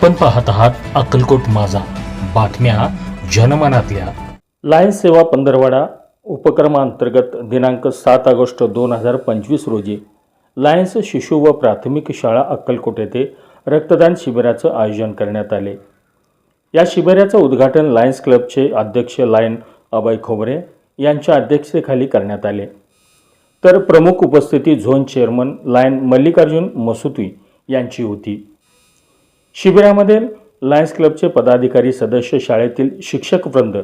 आपण पाहत आहात अक्कलकोट माझा. बातम्या जनमनातल्या. लायन्स सेवा पंधरवाडा उपक्रमांतर्गत दिनांक सात ऑगस्ट दोन हजार पंचवीस रोजी लायन्स शिशु व प्राथमिक शाळा अक्कलकोट येथे रक्तदान शिबिराचं आयोजन करण्यात आले. या शिबिराचं उद्घाटन लायन्स क्लबचे अध्यक्ष लायन अभय खोबरे यांच्या अध्यक्षतेखाली करण्यात आले. तर प्रमुख उपस्थिती zone chairman lion Mallikarjun Masuti यांची होती. शिबिरामध्ये लायन्स क्लबचे पदाधिकारी सदस्य शाळेतील शिक्षकवृंद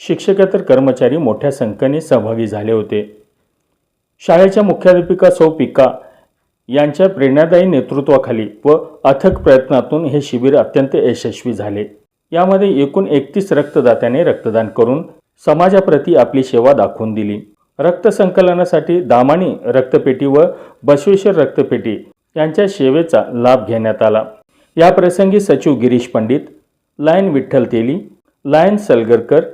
शिक्षकेतर कर्मचारी मोठ्या संख्येने सहभागी झाले होते. शाळेच्या मुख्याध्यापिका सौ पिका यांच्या प्रेरणादायी नेतृत्वाखाली व अथक प्रयत्नातून हे शिबिर अत्यंत यशस्वी झाले. यामध्ये एकूण एकतीस रक्तदात्याने रक्तदान करून समाजाप्रती आपली सेवा दाखवून दिली. रक्त संकलनासाठी दामानी रक्तपेटी व बसवेश्वर रक्तपेटी यांच्या सेवेचा लाभ घेण्यात आला. याप्रसंगी सचिव Girish Pandit lion Vitthal Teli lion Salgarkar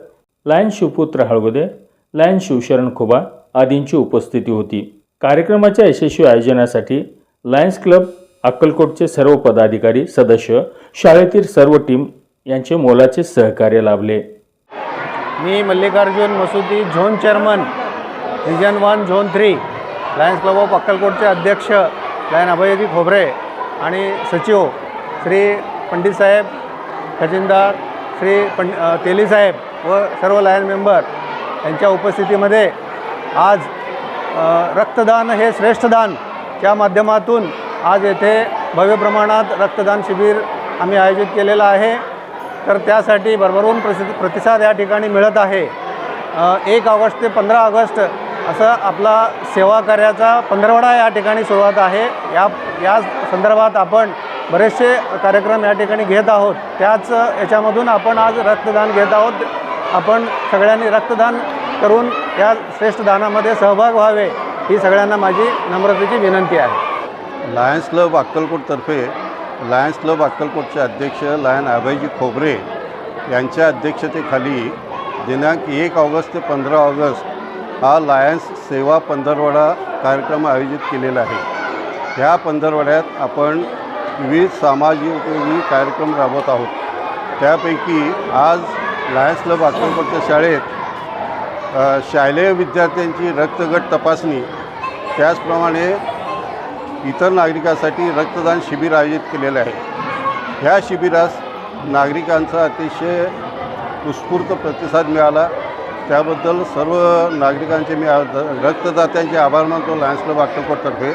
lion Shivputra Halgode lion Shivsharan Khuba आदींची उपस्थिती होती. कार्यक्रमाच्या यशस्वी आयोजनासाठी लायन्स क्लब अक्कलकोटचे सर्व पदाधिकारी सदस्य शाळेतील सर्व टीम यांचे मोलाचे सहकार्य लाभले. मी Mallikarjun Masudi zone chairman region one zone three lions club of अक्कलकोटचे अध्यक्ष लायन अभयजी खोबरे आणि सचिव श्री पंडित साहेब खजिनदार श्री पंड तेलीसाहेब व सर्व लायन मेंबर यांच्या उपस्थितीमध्ये आज रक्तदान हे श्रेष्ठदान च्या माध्यमातून आज येथे भव्य प्रमाणात रक्तदान शिबिर आम्ही आयोजित केलेलं आहे. तर त्यासाठी भरभरून प्रसि प्रतिसाद या ठिकाणी मिळत आहे. एक ऑगस्ट ते पंधरा ऑगस्ट असं आपला सेवा कार्याचा पंधरवडा या ठिकाणी सुरुवात आहे. या या संदर्भात आपण बरेचसे कार्यक्रम या ठिकाणी घेत आहोत. त्याच याच्यामधून आपण आज रक्तदान घेत आहोत. आपण सगळ्यांनी रक्तदान करून या श्रेष्ठ दानामध्ये सहभाग व्हावे ही सगळ्यांना माझी नम्रतेची विनंती आहे. लायन्स क्लब अक्कलकोटतर्फे लायन्स क्लब अक्कलकोटचे अध्यक्ष लायन अभयजी खोबरे यांच्या अध्यक्षतेखाली दिनांक एक ऑगस्ट ते पंधरा ऑगस्ट हा लायन्स सेवा पंधरवडा कार्यक्रम आयोजित केलेला आहे. ह्या पंधरवड्यात आपण विविध सामाजिक उपयोगी कार्यक्रम राबवत आहोत. त्यापैकी आज लायन्स क्लब अक्कलकोटच्या शाळेत शालेय विद्यार्थ्यांची रक्तगट तपासणी त्याचप्रमाणे इतर नागरिकांसाठी रक्तदान शिबिर आयोजित केलेलं आहे. ह्या शिबिरास नागरिकांचा अतिशय उत्स्फूर्त प्रतिसाद मिळाला. त्याबद्दल सर्व नागरिकांचे मी रक्तदात्यांचे आभार मानतो लायन्स क्लब अक्कलकोटतर्फे